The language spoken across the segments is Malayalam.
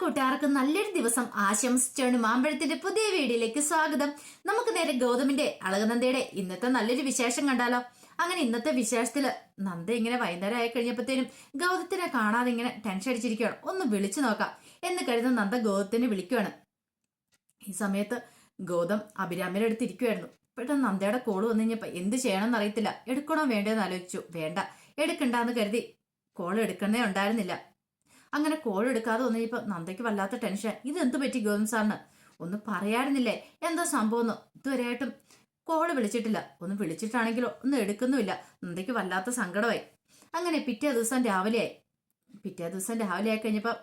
കൂട്ടുകാർക്ക് നല്ലൊരു ദിവസം ആശംസിച്ചാണ് മാമ്പഴത്തിന്റെ പുതിയ വീഡിയോയിലേക്ക് സ്വാഗതം. നമുക്ക് നേരെ ഗൗതമിന്റെ അളകനന്ദയുടെ ഇന്നത്തെ നല്ലൊരു വിശേഷം കണ്ടാലോ? അങ്ങനെ ഇന്നത്തെ വിശേഷത്തിൽ നന്ദ ഇങ്ങനെ വൈകുന്നേരം ആയി കഴിഞ്ഞപ്പോഴത്തേനും ഗൗതത്തിനെ കാണാതെ ഇങ്ങനെ ടെൻഷൻ അടിച്ചിരിക്കുകയാണ്. ഒന്ന് വിളിച്ചു നോക്കാം. എന്ന് കരുതുന്ന നന്ദ ഗൗതത്തിനെ വിളിക്കുകയാണ് ഈ സമയത്ത് ഗൗതം അഭിരാമിയുടെ അടുത്ത് ഇരിക്കുമായിരുന്നു പെട്ടെന്ന് നന്ദയുടെ കോൾ വന്നു കഴിഞ്ഞപ്പോൾ എന്ത് ചെയ്യണമെന്ന് അറിയത്തില്ല. എടുക്കണോ വേണ്ടതെന്ന് ആലോചിച്ചു. വേണ്ട. എടുക്കണ്ടെന്ന് കരുതി കോൾ എടുക്കണേ ഉണ്ടായിരുന്നില്ല. അങ്ങനെ കോൾ എടുക്കാതെ വന്നു കഴിഞ്ഞപ്പോൾ നന്ദയ്ക്ക് വല്ലാത്ത ടെൻഷൻ ഇതെന്ത് പറ്റി ഗോവിന്ദ് സാറിന്? ഒന്ന് പറയാറുന്നില്ലേ എന്താ സംഭവം എന്ന് ഇതുവരെയായിട്ടും കോൾ വിളിച്ചിട്ടില്ല. ഒന്ന് വിളിച്ചിട്ടാണെങ്കിലോ? ഒന്നും എടുക്കുന്നുമില്ല. നന്ദയ്ക്ക് വല്ലാത്ത സങ്കടമായി. അങ്ങനെ പിറ്റേ ദിവസം രാവിലെയായി. പിറ്റേ ദിവസം രാവിലെ ആയി കഴിഞ്ഞപ്പോൾ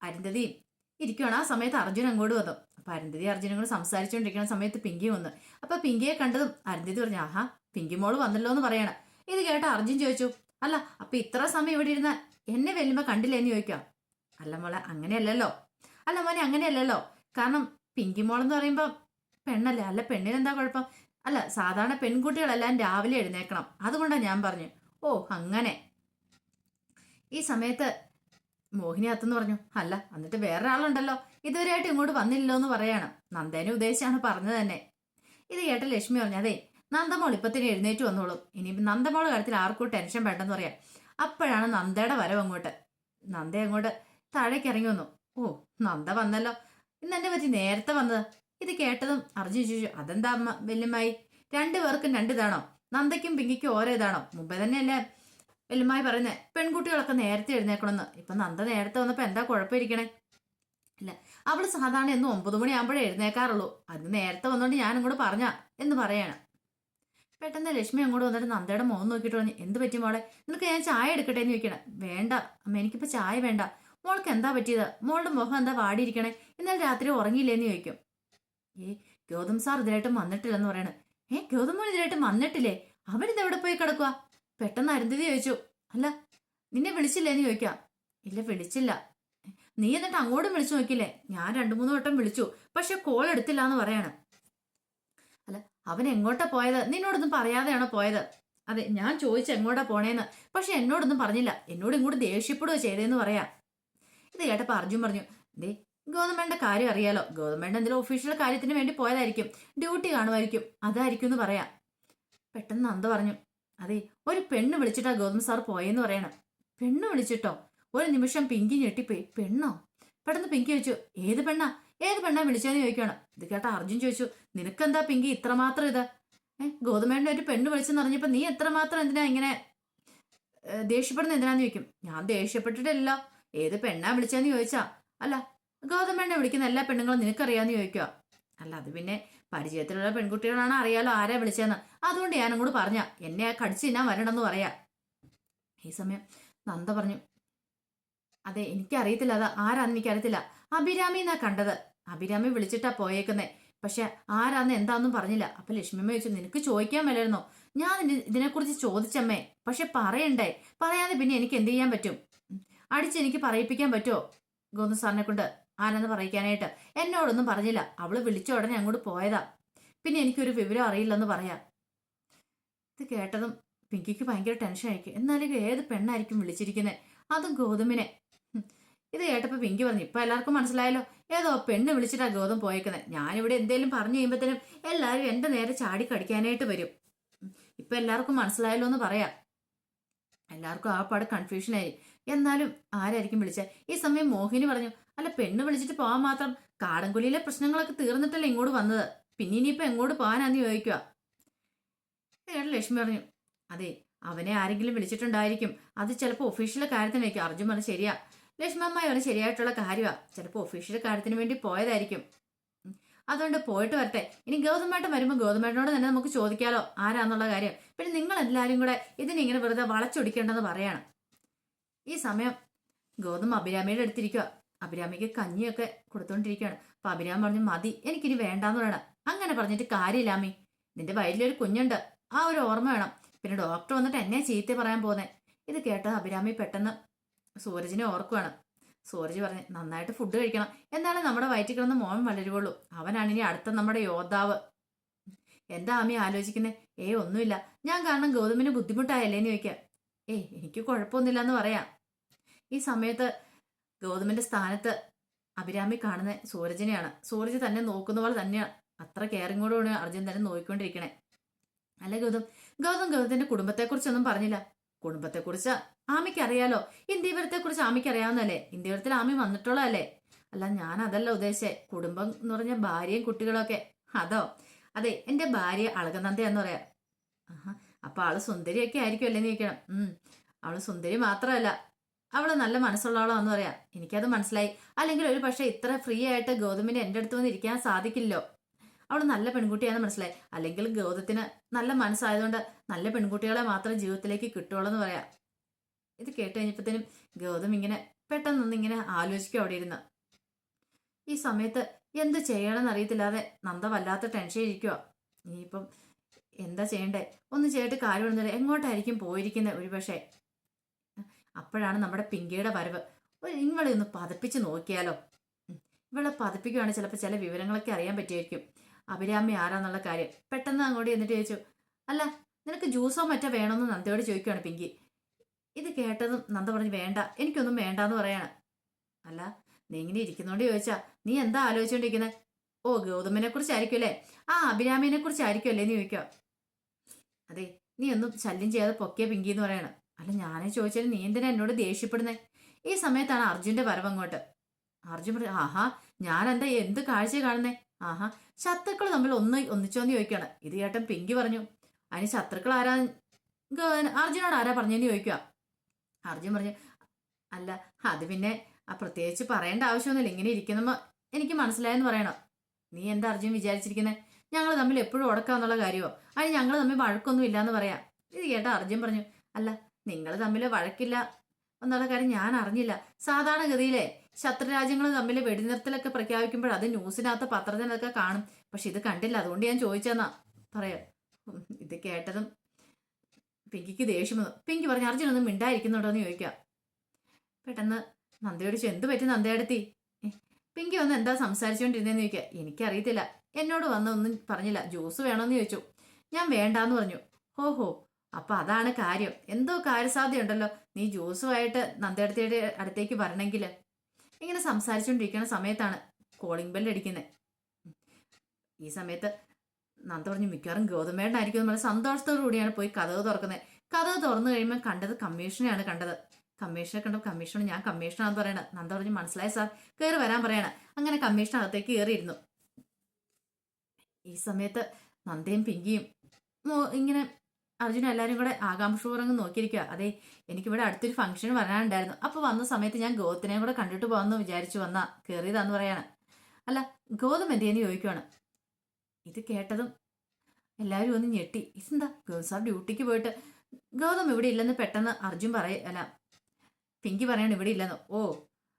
അരുന്ധതിയും ഇരിക്കുകയാണ് ആ സമയത്ത് അർജുൻ അങ്ങോട്ട് വന്നു. അപ്പൊ അരുന്ധതി അർജുനും കൂടെ സംസാരിച്ചുകൊണ്ടിരിക്കുന്ന സമയത്ത് പിങ്കി വന്നു. അപ്പൊ പിങ്കിയെ കണ്ടതും അരുന്ധതി പറഞ്ഞു ആഹാ പിങ്കി മോൾ വന്നല്ലോ എന്ന് പറയണം. ഇത് കേട്ട അർജുൻ ചോദിച്ചു അല്ല അപ്പൊ ഇത്ര സമയം ഇവിടെ ഇരുന്ന എന്നെ വെല്ലുമ്പോ കണ്ടില്ല എന്ന് ചോദിക്കാം അല്ല മോളെ അങ്ങനെയല്ലല്ലോ. അല്ല മോനെ അങ്ങനെയല്ലല്ലോ. കാരണം പിങ്കി മോളെന്ന് പറയുമ്പോ പെണ്ണല്ലേ? അല്ല പെണ്ണിനെന്താ കുഴപ്പം? അല്ല സാധാരണ പെൺകുട്ടികളെല്ലാം രാവിലെ എഴുന്നേക്കണം. അതുകൊണ്ടാണ് ഞാൻ പറഞ്ഞു. ഓ അങ്ങനെ. ഈ സമയത്ത് മോഹിനി അത്തെന്ന് പറഞ്ഞു അല്ല എന്നിട്ട് വേറൊരാളുണ്ടല്ലോ. ഇതുവരെയായിട്ട് ഇങ്ങോട്ട് വന്നില്ലല്ലോ എന്ന് പറയാണ്. നന്ദേനെ ഉദ്ദേശിച്ചാണ് പറഞ്ഞത് തന്നെ. ഇത് കേട്ട ലക്ഷ്മി പറഞ്ഞു അതെ നന്ദമോൾ ഇപ്പത്തിന് എഴുന്നേറ്റ് വന്നോളും. ഇനി നന്ദമോൾ കാര്യത്തിൽ ആർക്കും ടെൻഷൻ വേണ്ടെന്ന് പറയാം. അപ്പോഴാണ് നന്ദയുടെ വരവ് അങ്ങോട്ട്. നന്ദ അങ്ങോട്ട് താഴേക്ക് ഇറങ്ങി വന്നു. ഓ നന്ദ വന്നല്ലോ. ഇന്ന് എന്നെ പറ്റി നേരത്തെ വന്നത്. ഇത് കേട്ടതും അർജുൻ ചോദിച്ചു അതെന്താ അമ്മ വല്യമ്മായി? രണ്ടു പേർക്കും രണ്ട് ഇതാണോ? നന്ദയ്ക്കും പിങ്കിക്കും ഓരോ ഇതാണോ? മുമ്പേ തന്നെയല്ലേ വല്യമ്മായി പറയുന്നത് പെൺകുട്ടികളൊക്കെ നേരത്തെ എഴുന്നേക്കണമെന്ന്. ഇപ്പൊ നന്ദ നേരത്തെ വന്നപ്പോ എന്താ കുഴപ്പമിരിക്കണേ? ഇല്ല അവൾ സാധാരണ എന്നും ഒമ്പത് മണിയാകുമ്പോഴേ എഴുന്നേക്കാറുള്ളൂ. അത് നേരത്തെ വന്നോണ്ട് ഞാൻ ഇങ്ങോട്ട് പറഞ്ഞ എന്ന് പറയാണ്. പെട്ടെന്ന് ലക്ഷ്മി അങ്ങോട്ട് വന്നിട്ട് നന്ദയുടെ മുഖം നോക്കിയിട്ട് പറഞ്ഞു എന്ത് പറ്റി മോളെ? നിനക്ക് ഞാൻ ചായ എടുക്കട്ടെ എന്ന് ചോദിക്കണം വേണ്ട അമ്മ എനിക്കിപ്പോ ചായ വേണ്ട. മോൾക്ക് എന്താ പറ്റിയത്? മോളുടെ മുഖം എന്താ വാടിയിരിക്കണേ? എന്നാൽ രാത്രി ഉറങ്ങിയില്ലേന്ന് ചോദിക്കും. ഏ ഗൗതം സാർ ഇതിലായിട്ടും വന്നിട്ടില്ലെന്ന് പറയണ. ഏ ഗൗതം മോൻ ഇതിലായിട്ടും വന്നിട്ടില്ലേ? അവരിത് എവിടെ പോയി കിടക്കുക പെട്ടെന്ന് അരുന്ധതി ചോദിച്ചു. അല്ല നിന്നെ വിളിച്ചില്ലേന്ന് ചോദിക്കാം. ഇല്ല വിളിച്ചില്ല. നീ എന്നിട്ട് അങ്ങോട്ടും വിളിച്ചു നോക്കില്ലേ ഞാൻ രണ്ടു മൂന്ന് വട്ടം വിളിച്ചു. പക്ഷെ കോൾ എടുത്തില്ല എന്ന് പറയാണ്. അവൻ എങ്ങോട്ടാ പോയത്? നിന്നോടൊന്നും പറയാതെയാണോ പോയത്? അതെ ഞാൻ ചോദിച്ചു എങ്ങോട്ടാ പോണേന്ന്. പക്ഷെ എന്നോടൊന്നും പറഞ്ഞില്ല. എന്നോട് ഇങ്ങോട്ട് ദേഷ്യപ്പെടുകയോ ചെയ്തേന്ന് പറയാം. ഇത് കേട്ടപ്പോ അർജുൻ പറഞ്ഞു ദേ ഗവൺമെന്റിന്റെ കാര്യം അറിയാലോ. ഗവൺമെന്റ് എന്തെങ്കിലും ഒഫീഷ്യൽ കാര്യത്തിന് വേണ്ടി പോയതായിരിക്കും. ഡ്യൂട്ടി കാണുമായിരിക്കും. അതായിരിക്കും എന്ന് പറയാം. പെട്ടെന്ന് നന്ദ പറഞ്ഞു അതെ ഒരു പെണ്ണ് വിളിച്ചിട്ടാ ഗൗതം സാർ പോയെന്ന് പറയണം. പെണ്ണ് വിളിച്ചിട്ടോ? ഒരു നിമിഷം പിങ്കി ഞെട്ടിപ്പോയി. പെണ്ണോ? പെട്ടെന്ന് പിങ്കി വെച്ചു ഏത് പെണ്ണാ? ഏത് പെണ്ണാ വിളിച്ചതെന്ന് ചോദിക്കുകയാണ് ഇത് കേട്ട അർജുൻ ചോദിച്ചു നിനക്കെന്താ പിങ്കി ഇത്രമാത്രം ഇത്? ഏഹ് ഗോതമേടിന്റെ ഒരു പെണ്ണ് വിളിച്ചെന്ന് പറഞ്ഞപ്പോ നീ എത്രമാത്രം എന്തിനാ ഇങ്ങനെ ദേഷ്യപ്പെടുന്ന എന്തിനാന്ന് ചോദിക്കും? ഞാൻ ദേഷ്യപ്പെട്ടിട്ടില്ല. ഏത് പെണ്ണാ വിളിച്ചതെന്ന് ചോദിച്ചാ? അല്ല ഗോതമേടിനെ വിളിക്കുന്ന എല്ലാ പെണ്ണുങ്ങളും നിനക്കറിയാന്ന് ചോദിക്കുക അല്ല അത് പിന്നെ പരിചയത്തിലുള്ള പെൺകുട്ടികളാണ് അറിയാലോ ആരാ വിളിച്ചതെന്ന്. അതുകൊണ്ട് ഞാനും കൂടെ പറഞ്ഞ എന്നെ കടിച്ച് ഞാൻ വരണമെന്ന് പറയാ. ഈ സമയം നന്ദ പറഞ്ഞു അതെ എനിക്കറിയത്തില്ല അത് ആരാന്ന് എനിക്കറിയത്തില്ല. അഭിരാമി എന്നാ കണ്ടത്. അഭിരാമി വിളിച്ചിട്ടാ പോയേക്കുന്നേ. പക്ഷെ ആരാന്ന് എന്താന്നും പറഞ്ഞില്ല. അപ്പൊ ലക്ഷ്മിയമ്മ ചോദിച്ചു നിനക്ക് ചോദിക്കാൻ മേലായിരുന്നോ? ഞാൻ ഇതിനെ- ഇതിനെക്കുറിച്ച് ചോദിച്ചമ്മേ പക്ഷെ പറയണ്ടേ? പറയാതെ പിന്നെ എനിക്ക് എന്ത് ചെയ്യാൻ പറ്റും. അടിച്ച് എനിക്ക് പറയിപ്പിക്കാൻ പറ്റുമോ ഗോവിന്ദ് സാറിനെ കൊണ്ട് ആരാന്ന് പറയിക്കാനായിട്ട്? എന്നോടൊന്നും പറഞ്ഞില്ല. അവൾ വിളിച്ച ഉടനെ അങ്ങോട്ട് പോയതാ. പിന്നെ എനിക്കൊരു വിവരം അറിയില്ലെന്ന് പറയാം. ഇത് കേട്ടതും പിങ്കിക്ക് ഭയങ്കര ടെൻഷൻ ആയിരിക്കും. എന്നാലും ഏത് പെണ്ണായിരിക്കും വിളിച്ചിരിക്കുന്നത് അതും ഗൗതമിനെ ഹും. ഇത് കേട്ടപ്പോ പിങ്കി പറഞ്ഞു ഇപ്പൊ എല്ലാവർക്കും മനസ്സിലായല്ലോ. ഏതോ പെണ്ണ് വിളിച്ചിട്ടാ ഗോതം പോയേക്കുന്നത് ഞാനിവിടെ എന്തേലും പറഞ്ഞു കഴിയുമ്പോഴത്തേനും എല്ലാവരും എന്റെ നേരെ ചാടി കടിക്കാനായിട്ട് വരും. ഇപ്പൊ എല്ലാവർക്കും മനസ്സിലായല്ലോ എന്ന് പറയാം. എല്ലാവർക്കും ആ പാട് കൺഫ്യൂഷനായി എന്നാലും ആരായിരിക്കും വിളിച്ച? ഈ സമയം മോഹിനി പറഞ്ഞു അല്ല പെണ്ണ് വിളിച്ചിട്ട് പോവാൻ മാത്രം കാടൻകുലിയിലെ പ്രശ്നങ്ങളൊക്കെ തീർന്നിട്ടല്ലേ ഇങ്ങോട്ട് വന്നത്. പിന്നെ ഇനിയിപ്പോ എങ്ങോട്ട് പോകാനാന്ന് ചോദിക്കുക. ഏട്ടാ ലക്ഷ്മി പറഞ്ഞു അതെ അവനെ ആരെങ്കിലും വിളിച്ചിട്ടുണ്ടായിരിക്കും. അത് ചിലപ്പോൾ ഒഫീഷ്യൽ കാര്യത്തിനായിരിക്കും അർജുൻ പറഞ്ഞു ശരിയാ. ലക്ഷ്മി ഇവന് പറഞ്ഞു ശരിയായിട്ടുള്ള കാര്യമാണ് ചിലപ്പോൾ ഒഫീഷ്യൽ കാര്യത്തിന് വേണ്ടി പോയതായിരിക്കും. അതുകൊണ്ട് പോയിട്ട് വരട്ടെ. ഇനി ഗൗതമേട്ടൻ വരുമ്പോൾ ഗൗതമേട്ടനോട് തന്നെ നമുക്ക് ചോദിക്കാലോ ആരാന്നുള്ള കാര്യം. പിന്നെ നിങ്ങൾ എല്ലാവരും കൂടെ ഇതിനിങ്ങനെ വെറുതെ വളച്ചൊടിക്കേണ്ടെന്ന് പറയാണ്. ഈ സമയം ഗൗതം അഭിരാമിയുടെ അടുത്തിരിക്കുക അഭിരാമിക്ക് കഞ്ഞിയൊക്കെ കൊടുത്തോണ്ടിരിക്കുകയാണ് അപ്പൊ അഭിരാമി പറഞ്ഞു മതി എനിക്കിനി വേണ്ടാന്ന് പറയണം. അങ്ങനെ പറഞ്ഞിട്ട് കാര്യമില്ലാമി നിന്റെ വയറ്റിലൊരു കുഞ്ഞുണ്ട്. ആ ഒരു ഓർമ്മ വേണം. പിന്നെ ഡോക്ടർ വന്നിട്ട് എന്നെ ചീത്ത പറയാൻ പോകുന്നേ ഇത് കേട്ട അഭിരാമി പെട്ടെന്ന് സൂരജിനെ ഓർക്കുവാണ്. സൂരജ് പറഞ്ഞു നന്നായിട്ട് ഫുഡ് കഴിക്കണം. എന്നാലും നമ്മുടെ വയറ്റിൽ കിടന്ന് മോൻ വളരുകയുള്ളൂ അവനാണ് ഇനി അടുത്ത നമ്മുടെ യോദ്ധാവ്. എന്താ ആമി ആലോചിക്കുന്നത് ഏ ഒന്നുമില്ല. ഞാൻ കാരണം ഗൗതമിന് ബുദ്ധിമുട്ടായല്ലേ എന്ന് ചോദിക്കാം. ഏയ് എനിക്ക് കുഴപ്പമൊന്നുമില്ല എന്ന് പറയാം. ഈ സമയത്ത് ഗൗതമിന്റെ സ്ഥാനത്ത് അഭിരാമി കാണുന്ന സൂരജിനെയാണ്. സൂരജ് തന്നെ നോക്കുന്ന പോലെ തന്നെയാണ് അത്ര കെയറിങ്ങോടുകൂടി അർജുൻ തന്നെ നോക്കിക്കൊണ്ടിരിക്കണേ. അല്ല ഗൗതം? ഗൗതം ഗൗതത്തിന്റെ കുടുംബത്തെക്കുറിച്ചൊന്നും പറഞ്ഞില്ല. കുടുംബത്തെക്കുറിച്ച് ആമിക്ക് അറിയാലോ ഇന്ത്യവരത്തെ കുറിച്ച് ആമിക്ക് അറിയാവുന്നല്ലേ ഇന്ത്യവരത്തിൽ ആമി വന്നിട്ടുള്ളതല്ലേ? അല്ല ഞാൻ അതല്ല ഉദ്ദേശിച്ചേ. കുടുംബം എന്ന് പറഞ്ഞ ഭാര്യയും കുട്ടികളൊക്കെ. അതോ? അതെ എന്റെ ഭാര്യ അളകനന്ദയാന്ന് പറയാം. ആഹാ അപ്പൊ ആൾ സുന്ദരിയൊക്കെ ആയിരിക്കും അല്ലേ നീക്കണം ഉം അവൾ സുന്ദരി മാത്രമല്ല. അവൾ നല്ല മനസ്സുള്ളവളാന്ന് പറയാം. എനിക്കത് മനസ്സിലായി. അല്ലെങ്കിൽ ഒരു പക്ഷേ ഇത്ര ഫ്രീ ആയിട്ട് ഗൗതമിന് എന്റെ അടുത്ത് വന്ന് ഇരിക്കാൻ സാധിക്കില്ലല്ലോ. അവൾ നല്ല പെൺകുട്ടിയാണെന്ന് മനസ്സിലായി. അല്ലെങ്കിൽ ഗൗതത്തിന് നല്ല മനസ്സായതുകൊണ്ട് നല്ല പെൺകുട്ടികളെ മാത്രം ജീവിതത്തിലേക്ക് കിട്ടുള്ളൂ എന്ന് പറയാം. ഇത് കേട്ട് കഴിഞ്ഞപ്പോഴത്തേനും ഗൗതം ഇങ്ങനെ പെട്ടെന്നൊന്ന് ഇങ്ങനെ ആലോചിക്കും അവിടെ ഇരുന്ന്. ഈ സമയത്ത് എന്ത് ചെയ്യണമെന്ന് അറിയത്തില്ലാതെ നന്ദ വല്ലാത്ത ടെൻഷൻ ഇരിക്കുക ഇനിയിപ്പം എന്താ ചെയ്യണ്ടേ? ഒന്ന് ചെയ്തിട്ട് കാര്യമൊന്നുമില്ല എങ്ങോട്ടായിരിക്കും പോയിരിക്കുന്നത് ഒരുപക്ഷെ? അപ്പോഴാണ് നമ്മുടെ പിങ്കിയുടെ വരവ്. ഇവളെ ഒന്ന് പതപ്പിച്ച് നോക്കിയാലോ? ഇവളെ പതപ്പിക്കുകയാണെങ്കിൽ ചിലപ്പോൾ ചില വിവരങ്ങളൊക്കെ അറിയാൻ പറ്റുമായിരിക്കും. അഭിരാമി ആരാന്നുള്ള കാര്യം? പെട്ടെന്ന് അങ്ങോട്ട് എന്നിട്ട് ചോദിച്ചു അല്ല നിനക്ക് ജ്യൂസോ മറ്റോ വേണമെന്ന് നന്ദയോട് ചോദിക്കുകയാണ് പിങ്കി. ഇത് കേട്ടതും നന്ദ പറഞ്ഞു വേണ്ട എനിക്കൊന്നും വേണ്ടാന്ന് പറയാണ്. അല്ല നീ ഇങ്ങനെ ഇരിക്കുന്നോണ്ട് ചോദിച്ചാ നീ എന്താ ആലോചിച്ചോണ്ടിരിക്കുന്നത് ഓ ഗൗതമിനെ കുറിച്ചായിരിക്കും അല്ലേ? ആ അഭിരാമിനെ കുറിച്ചായിരിക്കും അല്ലേ നീ ചോദിക്കുക അതെ നീ ഒന്നും ശല്യം ചെയ്യാതെ പൊക്കിയ പിങ്കി എന്ന് പറയണം. അല്ല ഞാനേ ചോദിച്ചാലും നീ എന്തിനാ എന്നോട് ദേഷ്യപ്പെടുന്നേ? ഈ സമയത്താണ് അർജുന്റെ വരവ് അങ്ങോട്ട്. അർജുൻ പറഞ്ഞു ആഹാ ഞാൻ എന്താ എന്ത് കാഴ്ച കാണുന്നേ? ആഹാ ശത്രുക്കൾ നമ്മൾ ഒന്ന് ഒന്നിച്ചോന്ന് ചോദിക്കുകയാണ്. ഇത് കേട്ടൻ പിങ്കി പറഞ്ഞു അതിന് ശത്രുക്കൾ ആരാ? അർജുനോട് ആരാ പറഞ്ഞെന്ന് ചോദിക്കുക? അർജുൻ പറഞ്ഞു അല്ല അത് പിന്നെ ആ പ്രത്യേകിച്ച് പറയേണ്ട ആവശ്യമൊന്നുമില്ല ഇങ്ങനെ ഇരിക്കുന്ന എനിക്ക് മനസ്സിലായെന്ന് പറയണം. നീ എന്താ അർജുൻ വിചാരിച്ചിരിക്കുന്നത് ഞങ്ങൾ തമ്മിൽ എപ്പോഴും ഉടക്കാന്നുള്ള കാര്യമോ അതിന് ഞങ്ങൾ തമ്മിൽ വഴക്കൊന്നും ഇല്ലാന്ന് പറയാം. ഇത് കേട്ട അർജുൻ പറഞ്ഞു അല്ല നിങ്ങൾ തമ്മിൽ വഴക്കില്ല എന്നുള്ള കാര്യം ഞാൻ അറിഞ്ഞില്ല. സാധാരണഗതിയിലെ ശത്രുരാജ്യങ്ങൾ തമ്മിൽ വെടിനിർത്തലൊക്കെ പ്രഖ്യാപിക്കുമ്പോൾ അത് ന്യൂസിനകത്ത് പത്രത്തിനൊക്കെ കാണും. പക്ഷെ ഇത് കണ്ടില്ല. അതുകൊണ്ട് ഞാൻ ചോദിച്ചെന്നാ പറയാം. ഇത് കേട്ടതും പിങ്കിക്ക് ദേഷ്യം വന്നു. പിങ്കി പറഞ്ഞു അർജുൻ ഒന്നും മിണ്ടായിരിക്കുന്നുണ്ടോ എന്ന് ചോദിക്കാം. പെട്ടെന്ന് നന്ദയോട് എന്ത് പറ്റി നന്ദയടുത്തി? പിങ്കി വന്ന് എന്താ സംസാരിച്ചുകൊണ്ടിരുന്നതെന്ന് ചോദിക്കുക എനിക്കറിയത്തില്ല. എന്നോട് വന്ന് ഒന്നും പറഞ്ഞില്ല. ജ്യൂസ് വേണമെന്ന് ചോദിച്ചു. ഞാൻ വേണ്ടാന്ന് പറഞ്ഞു. ഹോ ഹോ. അപ്പൊ അതാണ് കാര്യം. എന്തോ കാര്യസാധ്യതയുണ്ടല്ലോ. നീ ജ്യൂസുമായിട്ട് നന്ദയടത്തിയുടെ അടുത്തേക്ക് വരണമെങ്കിൽ ഇങ്ങനെ സംസാരിച്ചുകൊണ്ടിരിക്കുന്ന സമയത്താണ് കോളിംഗ് ബെൽ അടിക്കുന്നത് ഈ സമയത്ത് നന്ദ പറഞ്ഞു മിക്കവാറും ഗോതമേടനായിരിക്കും എന്ന് പറഞ്ഞ സന്തോഷത്തോടു കൂടിയാണ് പോയി കഥവ് തുറക്കുന്നത് കഥവ് തുറന്നു കഴിയുമ്പോൾ കണ്ടത് കമ്മീഷനെയാണ് കണ്ടത്. കമ്മീഷനെ കണ്ടപ്പോൾ കമ്മീഷണർ ഞാൻ കമ്മീഷനാണെന്ന് പറയണത് നന്ദ പറഞ്ഞു മനസ്സിലായ സാർ കയറി വരാൻ പറയണ. അങ്ങനെ കമ്മീഷൻ അകത്തേക്ക് കയറിയിരുന്നു ഈ സമയത്ത് നന്ദയും പിങ്കിയും ഇങ്ങനെ അർജുന എല്ലാവരും കൂടെ ആകാംക്ഷപൂർവം നോക്കിയിരിക്കുക അതെ എനിക്കിവിടെ അടുത്തൊരു ഫംഗ്ഷൻ വരാനുണ്ടായിരുന്നു. അപ്പോൾ വന്ന സമയത്ത് ഞാൻ ഗോത്തിനെയും കൂടെ കണ്ടിട്ട് പോകാമെന്ന് വിചാരിച്ചു വന്ന കയറിയതാന്ന് പറയാണ്. അല്ല ഗോതം എന്തെന്ന് ചോദിക്കുവാണ്? ഇത് കേട്ടതും എല്ലാവരും ഒന്ന് ഞെട്ടി. ഇതെന്താ സാർ ഡ്യൂട്ടിക്ക് പോയിട്ട് ഗൗതം ഇവിടെ ഇല്ലെന്ന് പെട്ടെന്ന് അർജുൻ പറയ അല്ല പിങ്കി പറയാണ് ഇവിടെ ഇല്ലെന്ന്. ഓ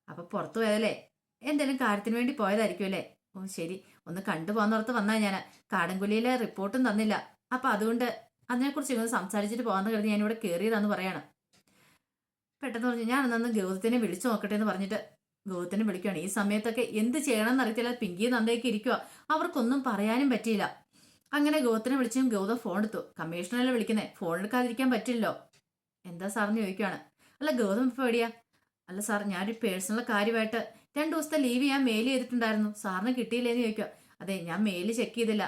അപ്പൊ പുറത്തു പോയതല്ലേ? എന്തെങ്കിലും കാര്യത്തിന് വേണ്ടി പോയതായിരിക്കും അല്ലേ? ഓ ശരി ഒന്ന് കണ്ടുപോകാന്നോർത്ത് വന്നാ ഞാൻ കാടൻകുലിയിലെ റിപ്പോർട്ടും തന്നില്ല. അപ്പൊ അതുകൊണ്ട് അതിനെക്കുറിച്ച് ഇങ്ങനെ സംസാരിച്ചിട്ട് പോകാന്ന് കരുതി ഞാൻ ഇവിടെ കയറിയതാന്ന് പറയാണ്. പെട്ടെന്ന് പറഞ്ഞു ഞാൻ അന്നന്ന് ഗൗതത്തിനെ വിളിച്ചു നോക്കട്ടെ എന്ന് പറഞ്ഞിട്ട് ഗൗതത്തിനെ വിളിക്കുകയാണ്. ഈ സമയത്തൊക്കെ എന്ത് ചെയ്യണമെന്ന് അറിയത്തില്ല പിങ്കി നന്ദയൊക്കെ ഇരിക്കുക അവർക്കൊന്നും പറയാനും പറ്റിയില്ല. അങ്ങനെ ഗൗതത്തിനെ വിളിച്ചും ഗൗതം ഫോൺ എടുത്തു. കമ്മീഷണറല്ലേ വിളിക്കുന്നേ? ഫോൺ എടുക്കാതിരിക്കാൻ പറ്റില്ലല്ലോ. എന്താ സാറിന്? ചോദിക്കുകയാണ് അല്ല ഗൗതം ഇപ്പൊ എവിടെയാ? അല്ല സാർ ഞാനൊരു പേഴ്സണൽ കാര്യമായിട്ട് രണ്ട് ദിവസത്തെ ലീവ് ഞാൻ മെയിൽ ചെയ്തിട്ടുണ്ടായിരുന്നു. സാറിന് കിട്ടിയില്ലേന്ന് ചോദിക്കുക അതെ ഞാൻ മെയിൽ ചെക്ക് ചെയ്തില്ല.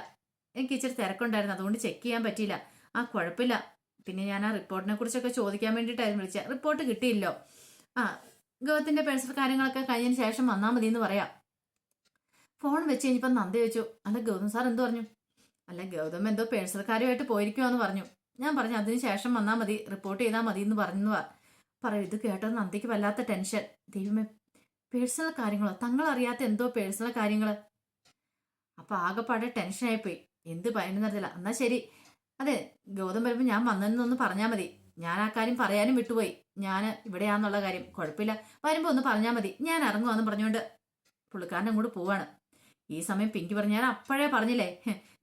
എനിക്ക് ഇച്ചിരി തിരക്കുണ്ടായിരുന്നു. അതുകൊണ്ട് ചെക്ക് ചെയ്യാൻ പറ്റിയില്ല. ആ കുഴപ്പമില്ല. പിന്നെ ഞാൻ ആ റിപ്പോർട്ടിനെ കുറിച്ചൊക്കെ ചോദിക്കാൻ വേണ്ടിയിട്ടായിരുന്നു വിളിച്ചത് റിപ്പോർട്ട് കിട്ടിയില്ലോ. ആ ഗവത്തിന്റെ പേഴ്സൽ കാര്യങ്ങളൊക്കെ കഴിഞ്ഞതിന് ശേഷം വന്നാൽ മതി എന്ന് പറയാം. ഫോൺ വെച്ച് കഴിഞ്ഞപ്പോൾ നന്ദി ചോദിച്ചു. അല്ല ഗൗതം സാർ എന്ത് പറഞ്ഞു? അല്ല ഗൗതം എന്തോ പേഴ്സണൽ കാര്യമായിട്ട് പോയിരിക്കുവാന്ന് പറഞ്ഞു. ഞാൻ പറഞ്ഞു അതിന് ശേഷം വന്നാൽ മതി. റിപ്പോർട്ട് ചെയ്താൽ മതി എന്ന് പറഞ്ഞു പറയും. ഇത് കേട്ടത് നന്ദിക്ക് വല്ലാത്ത ടെൻഷൻ. ദൈവമേ പേഴ്സണൽ കാര്യങ്ങളോ? തങ്ങൾ അറിയാത്ത എന്തോ പേഴ്സണൽ കാര്യങ്ങൾ അപ്പൊ ആകെപ്പാടെ ടെൻഷനായിപ്പോയി. എന്ത് പറയുന്നറിയില്ല എന്നാ ശരി. അതെ ഗൗതം വരുമ്പോൾ ഞാൻ വന്നെന്നൊന്ന് പറഞ്ഞാൽ മതി. ഞാൻ ആ കാര്യം പറയാനും വിട്ടുപോയി. ഞാൻ ഇവിടെയാന്നുള്ള കാര്യം. കുഴപ്പമില്ല. വരുമ്പോൾ ഒന്ന് പറഞ്ഞാൽ മതി. ഞാൻ ഇറങ്ങുവാന്ന് പറഞ്ഞുകൊണ്ട് പുള്ളിക്കാരൻ അങ്ങോട്ട് പോവാണ്. ഈ സമയം പിങ്കി പറഞ്ഞു ഞാൻ അപ്പോഴേ പറഞ്ഞില്ലേ?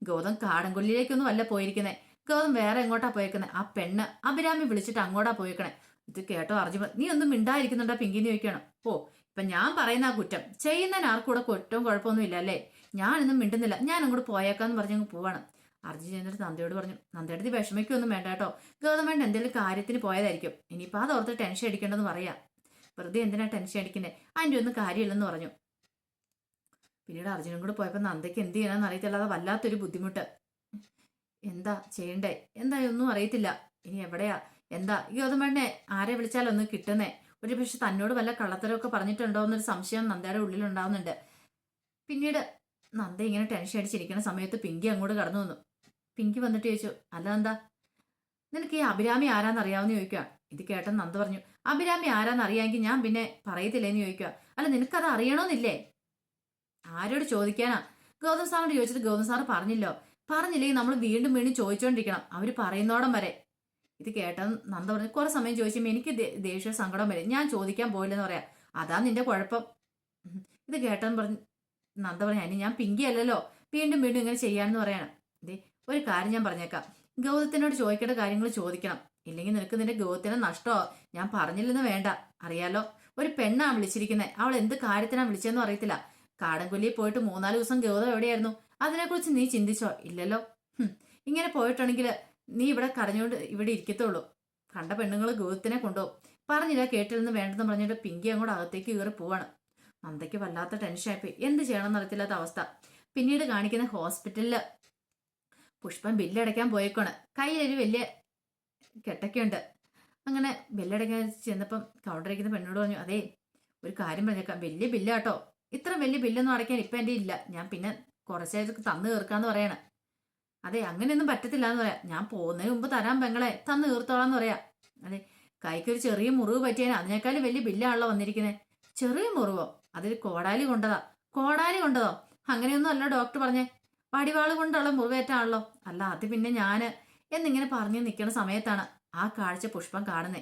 ഗൗതം കാടൻകൊല്ലിയിലേക്കൊന്നും അല്ല പോയിരിക്കുന്നത് ഗൗതം വേറെ എങ്ങോട്ടാ പോയേക്കുന്നത് ആ പെണ്ണ് അഭിരാമി വിളിച്ചിട്ട് അങ്ങോട്ടാ പോയേക്കണേ. ഇത് കേട്ടോ അർജുൻ നീ ഒന്നും മിണ്ടായിരിക്കുന്നുണ്ടോ പിങ്കിന്ന് ചോദിക്കണം. ഓ ഇപ്പൊ ഞാൻ പറയുന്ന ആ കുറ്റം. ചെയ്യുന്നതിന് ആർക്കും കൂടെ കുറ്റവും കുഴപ്പമൊന്നും ഇല്ല അല്ലേ? ഞാനൊന്നും മിണ്ടുന്നില്ല. ഞാൻ അങ്ങോട്ട് പോയേക്കാന്ന് പറഞ്ഞങ്ങ് പോവാണ്. അർജുൻ ചെന്നിട്ട് നന്ദയോട് പറഞ്ഞു നന്ദയുടെ വിഷമിക്കൊന്നും വേണ്ട കേട്ടോ. ഗവൺമെന്റ് എന്തെങ്കിലും കാര്യത്തിന് പോയതായിരിക്കും. ഇനിയിപ്പോൾ അത് ഓർത്ത് ടെൻഷൻ അടിക്കേണ്ടെന്ന് പറയാം. വെറുതെ എന്തിനാ ടെൻഷൻ അടിക്കുന്നത് അതിന്റെ ഒന്നും കാര്യമില്ലെന്ന് പറഞ്ഞു. പിന്നീട് അർജുനും കൂടെ പോയപ്പോൾ നന്ദയ്ക്ക് എന്ത് ചെയ്യണമെന്ന് അറിയത്തില്ലാതെ വല്ലാത്തൊരു ബുദ്ധിമുട്ട്. എന്താ ചെയ്യണ്ടേ? എന്താ ഒന്നും അറിയത്തില്ല. ഇനി എവിടെയാ? എന്താ? ഗൗതമേണ്ണെ ആരെ വിളിച്ചാലൊന്നും കിട്ടുന്നേ? ഒരു പക്ഷെ തന്നോട് വല്ല കള്ളത്തരമൊക്കെ പറഞ്ഞിട്ടുണ്ടോ എന്നൊരു സംശയം നന്ദയുടെ ഉള്ളിലുണ്ടാവുന്നുണ്ട്. പിന്നീട് നന്ദ ഇങ്ങനെ ടെൻഷൻ അടിച്ചിരിക്കുന്ന സമയത്ത് പിങ്കി അങ്ങോട്ട് കടന്നു വന്നു. പിങ്കി വന്നിട്ട് ചോദിച്ചു അതെന്താ? നിനക്ക് ഈ അഭിരാമി ആരാന്ന് അറിയാവുന്ന ചോദിക്കുക ഇത് കേട്ട നന്ദ പറഞ്ഞു അഭിരാമി ആരാന്ന് അറിയാമെങ്കിൽ ഞാൻ പിന്നെ പറയത്തില്ലേന്ന് ചോദിക്കുക അല്ല നിനക്കത് അറിയണമെന്നില്ലേ ആരോട് ചോദിക്കാനാ? ഗൗതം സാറിനോട് ചോദിച്ചിട്ട് ഗൗതം സാർ പറഞ്ഞില്ലോ. പറഞ്ഞില്ലെങ്കിൽ നമ്മൾ വീണ്ടും വീണ്ടും ചോദിച്ചുകൊണ്ടിരിക്കണം അവർ പറയുന്നോടം വരെ. ഇത് കേട്ട നന്ദ പറഞ്ഞു കുറെ സമയം ചോദിച്ചപ്പോൾ എനിക്ക് ദേഷ്യ സങ്കടം വരും. ഞാൻ ചോദിക്കാൻ പോയില്ലെന്ന് പറയാം. അതാ നിന്റെ കുഴപ്പം. ഇത് കേട്ടെന്ന് പറഞ്ഞു നന്ദ പറഞ്ഞു അനി ഞാൻ പിങ്കി അല്ലല്ലോ വീണ്ടും വീണ്ടും ഇങ്ങനെ ചെയ്യാമെന്ന് പറയണം. ദേ ഒരു കാര്യം ഞാൻ പറഞ്ഞേക്കാം. ഗൗതത്തിനോട് ചോദിക്കേണ്ട കാര്യങ്ങൾ ചോദിക്കണം. ഇല്ലെങ്കിൽ നിനക്ക് നിന്റെ ഗൗതത്തിന് നഷ്ടമോ ഞാൻ പറഞ്ഞില്ലെന്ന് വേണ്ട. അറിയാലോ? ഒരു പെണ്ണാണ് വിളിച്ചിരിക്കുന്നത് അവൾ എന്ത് കാര്യത്തിനാണ് വിളിച്ചതെന്നും അറിയത്തില്ല. കാടംകൊല്ലിയിൽ പോയിട്ട് മൂന്നാൽ ദിവസം ഗൗതം എവിടെയായിരുന്നു? അതിനെക്കുറിച്ച് നീ ചിന്തിച്ചോ? ഇല്ലല്ലോ. ഇങ്ങനെ പോയിട്ടുണ്ടെങ്കിൽ നീ ഇവിടെ കരഞ്ഞുകൊണ്ട് ഇവിടെ ഇരിക്കത്തുള്ളൂ. കണ്ട പെണ്ണുങ്ങൾ ഗൗതത്തിനെ കൊണ്ടുപോകും. പറഞ്ഞില്ല കേട്ടില്ലെന്ന് വേണ്ടെന്ന് പറഞ്ഞിട്ട് പിങ്കി അങ്ങോട്ട് അകത്തേക്ക് കയറി പോവാണ്. മന്ദയ്ക്ക് വല്ലാത്ത ടെൻഷൻ ടെൻഷനായിപ്പോയി എന്ത് ചെയ്യണമെന്ന് അറിയത്തില്ലാത്ത അവസ്ഥ. പിന്നീട് കാണിക്കുന്ന ഹോസ്പിറ്റലിൽ പുഷ്പം ബില്ലടയ്ക്കാൻ പോയേക്കാണ് കയ്യിലൊരു വലിയ കെട്ടൊക്കെയുണ്ട്. അങ്ങനെ ബില്ലടയ്ക്കാൻ ചെന്നപ്പം കൗണ്ടറിക്കുന്ന പെണ്ണോട് പറഞ്ഞു അതേ ഒരു കാര്യം പറഞ്ഞേക്കാം. വലിയ ബില്ലാട്ടോ. ഇത്ര വലിയ ബില്ലൊന്നും അടയ്ക്കാൻ ഇപ്പം എന്റെ ഇല്ല. ഞാൻ പിന്നെ കുറച്ചായിട്ട് തന്നു തീർക്കാന്ന് പറയണം. അതെ അങ്ങനെയൊന്നും പറ്റത്തില്ല എന്ന് പറയാം. ഞാൻ പോകുന്നതിന് മുമ്പ് തരാൻ പെങ്ങളെ. തന്നു തീർത്തോളാന്ന് പറയാം. അതെ കൈക്കൊരു ചെറിയ മുറിവ് പറ്റിയാൽ അതിനേക്കാളും വലിയ ബില്ലാണല്ലോ വന്നിരിക്കുന്നത് ചെറിയ മുറിവോ? അതിൽ കോടാലി കൊണ്ടതാ. കോടാലി കൊണ്ടതോ? അങ്ങനെയൊന്നും അല്ല ഡോക്ടർ പറഞ്ഞേ. വടിവാൾ കൊണ്ടുള്ള മുറിവേറ്റാണല്ലോ. അല്ല അത് പിന്നെ ഞാൻ എന്നിങ്ങനെ പറഞ്ഞു നിൽക്കുന്ന സമയത്താണ് ആ കാഴ്ച പുഷ്പം കാണുന്നേ.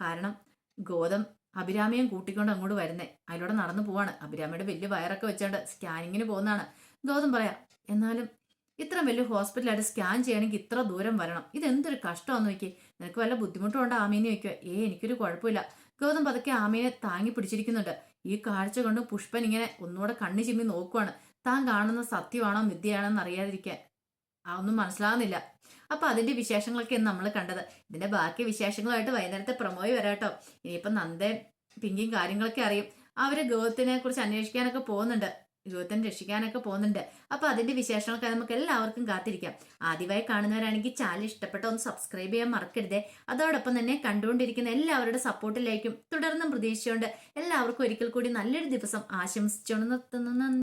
കാരണം ഗോതം അഭിരാമിയും കൂട്ടിക്കൊണ്ട് അങ്ങോട്ട് വരുന്നേ. അതിലൂടെ നടന്നു പോവാണ്. അഭിരാമിയുടെ വലിയ വയറൊക്കെ വെച്ചോണ്ട് സ്കാനിങ്ങിന് പോകുന്നതാണ്. ഗോതം പറയാം എന്നാലും ഇത്ര വലിയ ഹോസ്പിറ്റലായിട്ട് സ്കാൻ ചെയ്യണമെങ്കിൽ ഇത്ര ദൂരം വരണം. ഇതെന്തൊരു കഷ്ടമാണെന്ന് നോക്കി നിനക്ക് വല്ല ബുദ്ധിമുട്ടുണ്ടോ ആമീനെ ചോദിക്കുക. ഏ എനിക്കൊരു കുഴപ്പമില്ല. ഗൗതം പതുക്കെ ആമീനെ താങ്ങി പിടിച്ചിരിക്കുന്നുണ്ട്. ഈ കാഴ്ച കൊണ്ട് പുഷ്പൻ ഇങ്ങനെ ഒന്നുകൂടെ കണ്ണു ചിമ്മി നോക്കുവാണ്. താൻ കാണുന്ന സത്യമാണോ മിഥ്യയാണോ എന്ന് ആ ഒന്നും മനസ്സിലാകുന്നില്ല അപ്പൊ അതിന്റെ വിശേഷങ്ങളൊക്കെ നമ്മൾ കണ്ടത്. ഇതിന്റെ ബാക്കി വിശേഷങ്ങളുമായിട്ട് വൈകുന്നേരത്തെ പ്രമോയി വരാട്ടോ. ഇനിയിപ്പം നന്ദ പിങ്കിയും കാര്യങ്ങളൊക്കെ അറിയും. അവർ ഗോത്തിനെ കുറിച്ച് അന്വേഷിക്കാനൊക്കെ പോകുന്നുണ്ട്. ഗൗതത്തിനെ രക്ഷിക്കാനൊക്കെ പോകുന്നുണ്ട്. അപ്പൊ അതിന്റെ വിശേഷങ്ങളൊക്കെ നമുക്ക് എല്ലാവർക്കും കാത്തിരിക്കാം. ആദ്യമായി കാണുന്നവരാണെങ്കിൽ ചാനൽ ഇഷ്ടപ്പെട്ട ഒന്ന് സബ്സ്ക്രൈബ് ചെയ്യാൻ മറക്കരുതേ. അതോടൊപ്പം തന്നെ കണ്ടുകൊണ്ടിരിക്കുന്ന എല്ലാവരുടെ സപ്പോർട്ടിലേക്കും തുടർന്നും പ്രതീക്ഷിച്ചുകൊണ്ട് എല്ലാവർക്കും ഒരിക്കൽ കൂടി നല്ലൊരു ദിവസം ആശംസിച്ചുകൊണ്ട് നിർത്തുന്നു.